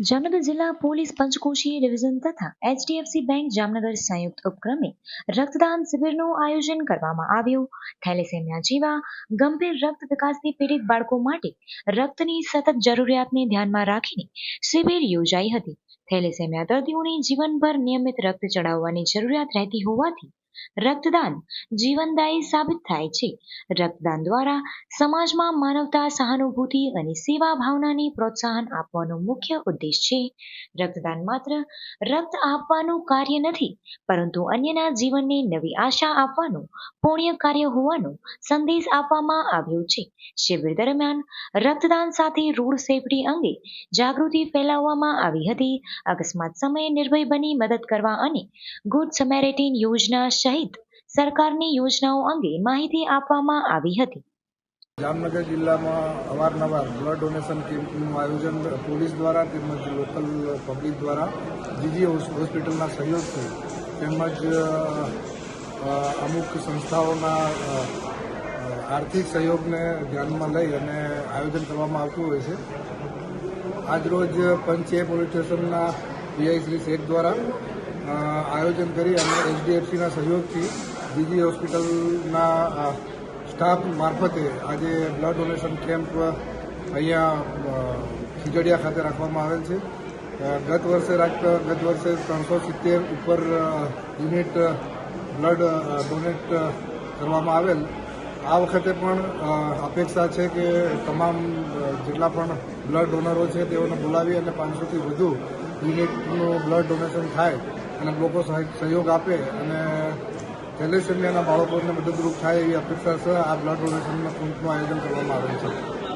જામનગર જિલ્લા પોલીસ પંચકોશીય ડિવિઝન તથા એચડીએફસી બેંક જામનગર સંયુક્ત ઉપક્રમે રક્તદાન શિબિરનું આયોજન કરવામાં આવ્યું. થેલેસેમિયા જેવા ગંભીર રક્ત વિકાસથી પીડિત બાળકો માટે રક્તની સતત જરૂરિયાતને ધ્યાનમાં રાખીને શિબિર યોજાઈ હતી. થેલેસેમિયા દર્દીઓને જીવનભર નિયમિત રક્ત ચડાવવાની જરૂરિયાત રહેતી હોવાથી રક્તદાન જીવનદાયી સાબિત થાય છે. રક્તદાન દ્વારા સમાજમાં માનવતા, સહાનુભૂતિ અને સેવા ભાવનાને પ્રોત્સાહન આપવાનો મુખ્ય ઉદ્દેશ છે. રક્તદાન માત્ર રક્ત આપવાનું કાર્ય નથી, પરંતુ અન્યના જીવનને નવી આશા આપવાનું, પુણ્ય કાર્ય હોવાનો સંદેશ આપવામાં આવ્યો છે. શિબિર દરમિયાન રક્તદાન સાથે રોડ સેફટી અંગે જાગૃતિ ફેલાવવામાં આવી હતી. અકસ્માત સમયે નિર્ભય બની મદદ કરવા અને ગુડ સમેરિટીન યોજના સહિત સરકારની યોજનાઓ અંગે માહિતી આપવામાં આવી હતી. જામનગર જિલ્લામાં અવારનવાર બ્લડ ડોનેશન કેમ્પનું આયોજન પોલીસ દ્વારા તેમજ લોકલ પબ્લિક દ્વારા જીજી હોસ્પિટલના સહયોગથી તેમજ અમુક સંસ્થાઓના આર્થિક સહયોગને ધ્યાનમાં લઈ અને આયોજન કરવામાં આવતું હોય છે. આજરોજ પંચે પોલીસ સ્ટેશનના પીઆઈ શ્રી શેખ દ્વારા આયોજન કરી અને એચડીએફસીના સહયોગથી બીજી હોસ્પિટલના સ્ટાફ મારફતે આજે બ્લડ ડોનેશન કેમ્પ અહીંયા ખીજડીયા ખાતે રાખવામાં આવેલ છે. ગત વર્ષે રાખ ગત વર્ષે ત્રણસો સિત્તેર ઉપર યુનિટ બ્લડ ડોનેટ કરવામાં આવેલ. આ વખતે પણ અપેક્ષા છે કે તમામ જેટલા પણ બ્લડ ડોનરો છે તેઓને બોલાવી અને પાંચસોથી વધુ યુનિટનું બ્લડ ડોનેશન થાય. અને લોકો સહ- સહયોગ આપે અને થેલેસેમિયાના બાળકોને મદદરૂપ થાય એવી અપેક્ષા છે. આ બ્લડ ડોનેશનના કેમ્પનું આયોજન કરવામાં આવેલ છે.